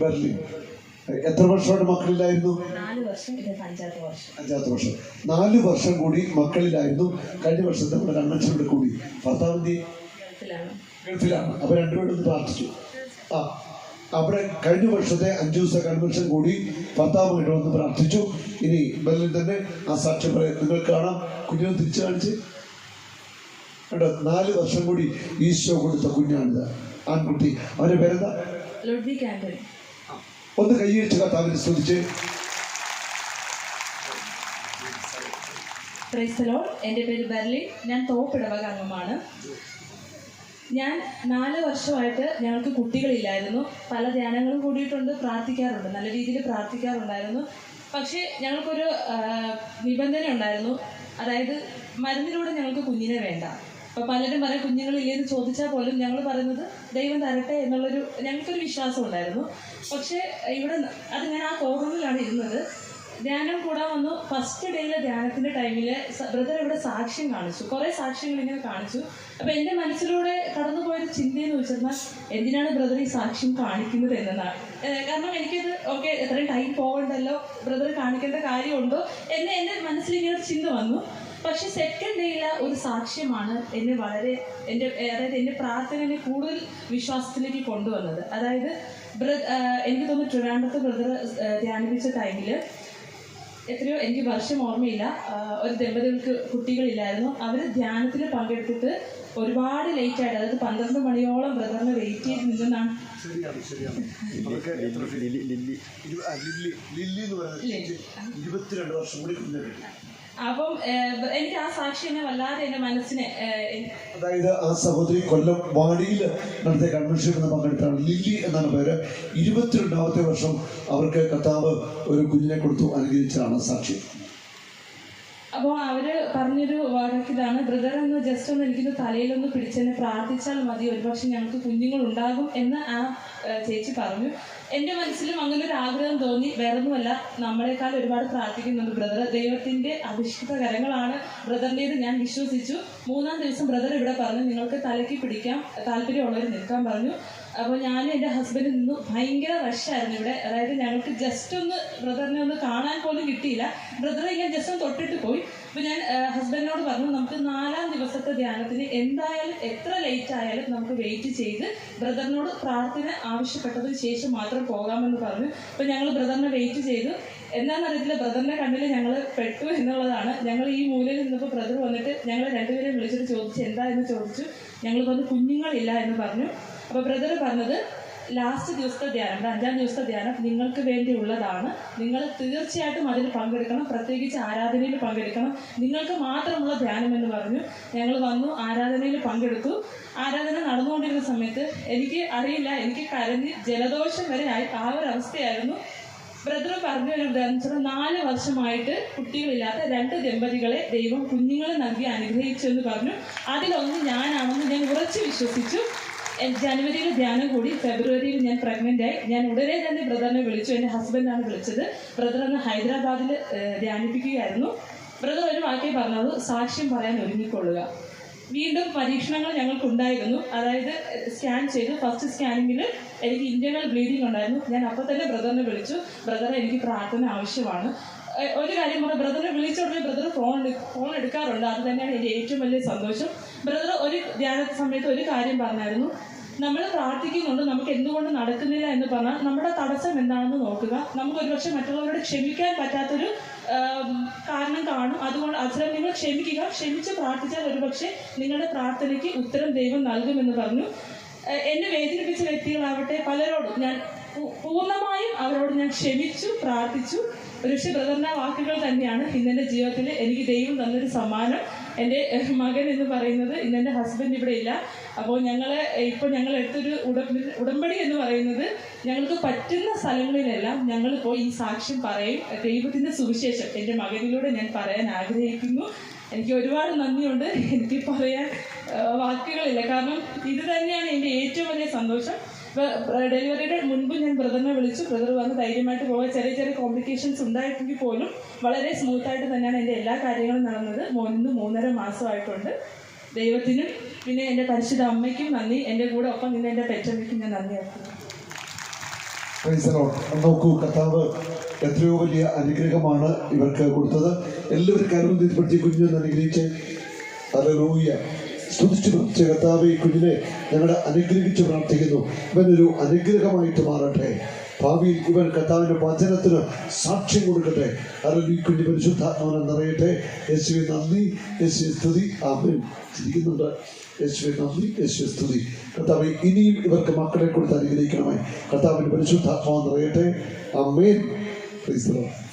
Berlin. എത്ര വർഷമായിട്ട് മക്കളിലായിരുന്നു അഞ്ചാമത്തെ വർഷം. നാല് വർഷം കൂടി മക്കളിലായിരുന്നു കഴിഞ്ഞ വർഷത്തെ നമ്മുടെ കൺവെൻഷൻ കൂടി. ഭർത്താവ് ഗൾഫിലാണ്. അപ്പൊ രണ്ടുപേരും പ്രാർത്ഥിച്ചു. ആ അവിടെ കഴിഞ്ഞ വർഷത്തെ അഞ്ചു ദിവസത്തെ കൺവെൻഷൻ കൂടി ഭർത്താവ് വന്ന് പ്രാർത്ഥിച്ചു. ഇനി ബെല്ലിൽ തന്നെ ആ സാക്ഷ്യം നിങ്ങൾ കാണാം. കുഞ്ഞിനെ തിരിച്ചു കാണിച്ച്. കേട്ടോ നാല് വർഷം കൂടി ഈശോ കൊടുത്ത കുഞ്ഞാണിത്. ആൺകുട്ടി. അവന്റെ പേരെന്താ? ഒന്ന് കൈയടിച്ച് കർത്താവിനെ സ്തുതിച്ച്. ക്രൈസ്തലോൾ എന്റെ പേര് ബെർലിൻ. ഞാൻ തോപ്പിടവക അംഗമാണ് ഞാൻ നാല് വർഷമായിട്ട് ഞങ്ങൾക്ക് കുട്ടികളില്ലായിരുന്നു. പല ധ്യാനങ്ങളും കൂടിയിട്ടുണ്ട് പ്രാർത്ഥിക്കാറുണ്ട്. നല്ല രീതിയിൽ പ്രാർത്ഥിക്കാറുണ്ടായിരുന്നു. പക്ഷേ ഞങ്ങൾക്കൊരു നിബന്ധന ഉണ്ടായിരുന്നു. അതായത് മരുന്നിലൂടെ ഞങ്ങൾക്ക് കുഞ്ഞിനെ വേണ്ട. പലരും പറയും കുഞ്ഞുങ്ങളില്ലേന്ന് ചോദിച്ചാൽ പോലും ഞങ്ങൾ പറയുന്നത് ദൈവം തരട്ടെ എന്നുള്ളൊരു ഞങ്ങൾക്കൊരു വിശ്വാസം ഉണ്ടായിരുന്നു. പക്ഷെ ഇവിടെ അത് ഞാൻ ആ കോർണറിലാണ് ഇരുന്നത്. ധ്യാനം കൂടാൻ വന്നു. ഫസ്റ്റ് ഡേയിലെ ധ്യാനത്തിന്റെ ടൈമിൽ ബ്രദർ ഇവിടെ സാക്ഷ്യം കാണിച്ചു. കുറെ സാക്ഷ്യങ്ങൾ ഇങ്ങനെ കാണിച്ചു. അപ്പൊ എന്റെ മനസ്സിലൂടെ കടന്നുപോയൊരു ചിന്തയെന്ന് വെച്ചിരുന്നാൽ എന്തിനാണ് ബ്രദർ ഈ സാക്ഷ്യം കാണിക്കുന്നത് എന്നതാണ് ഏഹ് കാരണം എനിക്കത് ഓക്കെ എത്രയും ടൈം പോകണ്ടല്ലോ ബ്രദർ കാണിക്കേണ്ട കാര്യമുണ്ടോ എന്നെ എന്റെ മനസ്സിൽ ഇങ്ങനെ ചിന്ത വന്നു. പക്ഷെ സെക്കൻഡ് ഡേയില ഒരു സാക്ഷ്യമാണ് എന്നെ വളരെ എന്റെ അതായത് എന്റെ പ്രാർത്ഥനയെ കൂടുതൽ വിശ്വാസത്തിലേക്ക് കൊണ്ടുവന്നത്. അതായത് ബ്ര എനിക്ക് തോന്നുന്നു ട്രിവാൻഡ്രത്ത് ബ്രദർ ധ്യാനിപ്പിച്ച ടൈമിൽ എത്രയോ എനിക്ക് വർഷം ഓർമ്മയില്ല. ഒരു ദമ്പതികൾക്ക് കുട്ടികളില്ലായിരുന്നു. അവർ ധ്യാനത്തിൽ പങ്കെടുത്തിട്ട് ഒരുപാട് ലേറ്റ് ആയിട്ട് അതായത് പന്ത്രണ്ട് മണിയോളം ബ്രദറിനെ വെയിറ്റ് ചെയ്ത് നിന്നാണ് ഇരുപത്തിരണ്ട് വർഷം കൂടി അപ്പം എനിക്ക് ആ സാക്ഷി എന്നെ വല്ലാതെ എന്റെ മനസ്സിനെ അതായത് ആ സഹോദരി കൊല്ലം വാടിയിൽ നടത്തിയ കൺവെൻഷൻ എന്ന് പങ്കെടുത്താണ് ലില്ലി എന്നാണ് പേര്. ഇരുപത്തിരണ്ടാമത്തെ വർഷം അവർക്ക് കർത്താവ് ഒരു കുഞ്ഞിനെ കൊടുത്തു അനുഗ്രഹിച്ചതാണ് സാക്ഷി. അപ്പോൾ അവർ പറഞ്ഞൊരു വാക്കിതാണ് ബ്രദർ എന്ന് ജസ്റ്റ് ഒന്ന് എനിക്കൊന്ന് തലയിലൊന്ന് പിടിച്ചെന്നെ പ്രാർത്ഥിച്ചാൽ മതി. ഒരുപക്ഷെ ഞങ്ങൾക്ക് കുഞ്ഞുങ്ങൾ ഉണ്ടാകും എന്ന് ആ ചേച്ചി പറഞ്ഞു. എന്റെ മനസ്സിലും അങ്ങനെ ഒരു ആഗ്രഹം തോന്നി. വേറൊന്നുമല്ല നമ്മളെക്കാൾ ഒരുപാട് പ്രാർത്ഥിക്കുന്നുണ്ട് ബ്രദർ ദൈവത്തിന്റെ അധിഷ്ഠിത കരങ്ങളാണ് ബ്രദറിന്റെത് ഞാൻ വിശ്വസിച്ചു. മൂന്നാം ദിവസം ബ്രദർ ഇവിടെ പറഞ്ഞു നിങ്ങൾക്ക് തലയ്ക്ക് പിടിക്കാം. താല്പര്യമുള്ളവർ നിൽക്കാൻ പറഞ്ഞു. അപ്പോൾ ഞാൻ എന്റെ ഹസ്ബൻഡിൽ നിന്നും. ഭയങ്കര റഷായിരുന്നു ഇവിടെ. അതായത് ഞങ്ങൾക്ക് ജസ്റ്റ് ഒന്ന് ബ്രദറിനെ ഒന്ന് കാണാൻ പോലും കിട്ടിയില്ല. ബ്രദറെ ഞാൻ ജസ്റ്റ് ഒന്ന് തൊട്ടിട്ട് പോയി. അപ്പോൾ ഞാൻ ഹസ്ബൻഡിനോട് പറഞ്ഞു നമുക്ക് നാലാം ദിവസത്തെ ധ്യാനത്തിന് എന്തായാലും എത്ര ലേറ്റ് ആയാലും നമുക്ക് വെയിറ്റ് ചെയ്ത് ബ്രദറിനോട് പ്രാർത്ഥന ആവശ്യപ്പെട്ടതിന് ശേഷം മാത്രം പോകാമെന്ന് പറഞ്ഞു. അപ്പൊ ഞങ്ങൾ ബ്രദറിനെ വെയിറ്റ് ചെയ്തു. എന്താണെന്നറിയത്തില്ല ബ്രദറിന്റെ കണ്ണിൽ ഞങ്ങൾ പെട്ടു എന്നുള്ളതാണ്. ഞങ്ങൾ ഈ മൂലയിൽ നിന്നപ്പോൾ ബ്രദർ വന്നിട്ട് ഞങ്ങൾ രണ്ടുപേരെയും വിളിച്ചിട്ട് ചോദിച്ചു എന്താ? എന്ന് ചോദിച്ചു. ഞങ്ങൾ പറഞ്ഞു കുഞ്ഞുങ്ങളില്ല എന്ന് പറഞ്ഞു. അപ്പോൾ ബ്രദർ പറഞ്ഞത് ലാസ്റ്റ് ദിവസത്തെ ധ്യാനം അഞ്ചാം ദിവസത്തെ ധ്യാനം നിങ്ങൾക്ക് വേണ്ടിയുള്ളതാണ്. നിങ്ങൾ തീർച്ചയായിട്ടും അതിൽ പങ്കെടുക്കണം പ്രത്യേകിച്ച് ആരാധനയിൽ പങ്കെടുക്കണം. നിങ്ങൾക്ക് മാത്രമുള്ള ധ്യാനം എന്ന് പറഞ്ഞു. ഞങ്ങൾ വന്നു ആരാധനയിൽ പങ്കെടുത്തു. ആരാധന നടന്നുകൊണ്ടിരുന്ന സമയത്ത് എനിക്ക് അറിയില്ല എനിക്ക് കരഞ്ഞ് ജലദോഷം വരെ ആയി ആ ഒരു അവസ്ഥയായിരുന്നു. ബ്രദർ പറഞ്ഞ ഒരു ബ്രദർ നാല് വർഷമായിട്ട് കുട്ടികളില്ലാത്ത രണ്ട് ദമ്പതികളെ ദൈവം കുഞ്ഞുങ്ങളെ നൽകി അനുഗ്രഹിച്ചു എന്ന് പറഞ്ഞു. അതിലൊന്ന് ഞാനാണെന്ന് ഞാൻ ഉറച്ചു വിശ്വസിച്ചു. ജനുവരിയിൽ ധ്യാനം കൂടി ഫെബ്രുവരിയിൽ ഞാൻ പ്രഗ്നന്റ് ആയി. ഞാൻ ഉടനെ തന്നെ ബ്രദറിനെ വിളിച്ചു. എന്റെ ഹസ്ബൻഡാണ് വിളിച്ചത്. ബ്രദർ അന്ന് ഹൈദരാബാദിൽ ധ്യാനിപ്പിക്കുകയായിരുന്നു. ബ്രദർ ഒരു വാക്കേ പറഞ്ഞത് സാക്ഷ്യം പറയാൻ ഒരുങ്ങിക്കൊള്ളുക. വീണ്ടും പരീക്ഷണങ്ങൾ ഞങ്ങൾക്കുണ്ടായിരുന്നു. അതായത് സ്കാൻ ചെയ്തു. ഫസ്റ്റ് സ്കാനിങ്ങിൽ എനിക്ക് ഇന്റേണൽ ബ്ലീഡിംഗ് ഉണ്ടായിരുന്നു. ഞാൻ അപ്പോൾ തന്നെ ബ്രദറിനെ വിളിച്ചു. ബ്രദർ എനിക്ക് പ്രാർത്ഥന ആവശ്യമാണ്. ഒരു കാര്യം പറഞ്ഞാൽ ബ്രദറിനെ വിളിച്ചുടനെ ബ്രദർ ഫോൺ ഫോൺ എടുക്കാറുണ്ട്. അത് തന്നെയാണ് എന്റെ ഏറ്റവും വലിയ സന്തോഷം. ബ്രദർ ഒരു ധ്യാന സമയത്ത് ഒരു കാര്യം പറഞ്ഞായിരുന്നു. നമ്മൾ പ്രാർത്ഥിക്കുന്നുണ്ട്. നമുക്ക് എന്തുകൊണ്ട് നടക്കുന്നില്ല എന്ന് പറഞ്ഞാൽ നമ്മുടെ തടസ്സം എന്താണെന്ന് നോക്കുക. നമുക്ക് ഒരുപക്ഷെ മറ്റുള്ളവരോട് ക്ഷമിക്കാൻ പറ്റാത്തൊരു കാരണം കാണും. അതുകൊണ്ട് അച്ഛൻ നിങ്ങൾ ക്ഷമിക്കുക. ക്ഷമിച്ച് പ്രാർത്ഥിച്ചാൽ ഒരുപക്ഷെ നിങ്ങളുടെ പ്രാർത്ഥനയ്ക്ക് ഉത്തരം ദൈവം നൽകുമെന്ന് പറഞ്ഞു. എന്നെ വേദനിപ്പിച്ച വ്യക്തികളാവട്ടെ പലരോടും ഞാൻ പൂർണമായും അവരോട് ഞാൻ ക്ഷമിച്ചു പ്രാർത്ഥിച്ചു. ഋഷി ബ്രദറിന്റെ വാക്കുകൾ തന്നെയാണ് ഇന്നെന്റെ ജീവിതത്തിൽ എനിക്ക് ദൈവം തന്നൊരു സമ്മാനം. എന്റെ മകൻ എന്ന് പറയുന്നത് ഇന്നെന്റെ ഹസ്ബൻഡ് ഇവിടെ ഇല്ല. അപ്പോൾ ഞങ്ങൾ ഇപ്പോൾ ഞങ്ങൾ എടുത്തൊരു ഉടമ്പടി ഉടമ്പടി എന്ന് പറയുന്നത് ഞങ്ങൾക്ക് പറ്റുന്ന സ്ഥലങ്ങളിലെല്ലാം ഞങ്ങൾ പോയി ഈ സാക്ഷ്യം പറയും. ദൈവത്തിന്റെ സുവിശേഷം എന്റെ മകനിലൂടെ ഞാൻ പറയാൻ ആഗ്രഹിക്കുന്നു. എനിക്ക് ഒരുപാട് നന്ദിയുണ്ട്. എനിക്ക് പറയാൻ വാക്കുകളില്ല. കാരണം ഇത് തന്നെയാണ് എന്റെ ഏറ്റവും വലിയ സന്തോഷം. ഡെലിവറിയുടെ മുൻപ് ഞാൻ ബ്രദറിനെ വിളിച്ചു. ബ്രദർ വന്ന് ധൈര്യമായിട്ട് പോകാൻ ചെറിയ ചെറിയ കോംപ്ലിക്കേഷൻസ് ഉണ്ടായിട്ടെങ്കിൽ പോലും വളരെ സ്മൂത്ത് ആയിട്ട് തന്നെയാണ് എന്റെ എല്ലാ കാര്യങ്ങളും നടന്നത്. മൂന്ന് മൂന്നര മാസമായിട്ടുണ്ട്. ദൈവത്തിനും പിന്നെ എന്റെ പരിശുദ്ധ അമ്മയ്ക്കും നന്ദി. എന്റെ കൂടെ ഒപ്പം നിന്ന് എന്റെ പെറ്റമ്മയ്ക്കും ഞാൻ നന്ദി. നോക്കൂ കർത്താവ് എത്രയോ വലിയ അനുഗ്രഹമാണ് ഇവർക്ക് കൊടുത്തത്. എല്ലാവർക്കും അനുഗ്രഹിച്ച്. അലലൂയ സ്തുതിച്ചു കർത്താവ് ഈ കുഞ്ഞിനെ ഞങ്ങളെ അനുഗ്രഹിച്ച് പ്രാർത്ഥിക്കുന്നു. ഇവനൊരു അനുഗ്രഹമായിട്ട് മാറട്ടെ. ഭാവിയിൽ ഇവൻ കർത്താവിന്റെ വചനത്തിന് സാക്ഷ്യം കൊടുക്കട്ടെ. അല്ലെങ്കിൽ ഈ കുഞ്ഞ് പരിശുദ്ധാത്മാനം നിറയട്ടെ. യേശുവെ നന്ദി. യേശുവെ സ്തുതി. ആമേൻ. ചിരിക്കുന്നുണ്ട്. യേശുവെ നന്ദി. യേശുവെ സ്തുതി. കർത്താവ് ഇനിയും ഇവർക്ക് മക്കളെ കൊടുത്ത് അനുഗ്രഹിക്കണമേ. കർത്താവിന്റെ പരിശുദ്ധാത്മാവ് നിറയട്ടെ. അമ്മേൻ Lord.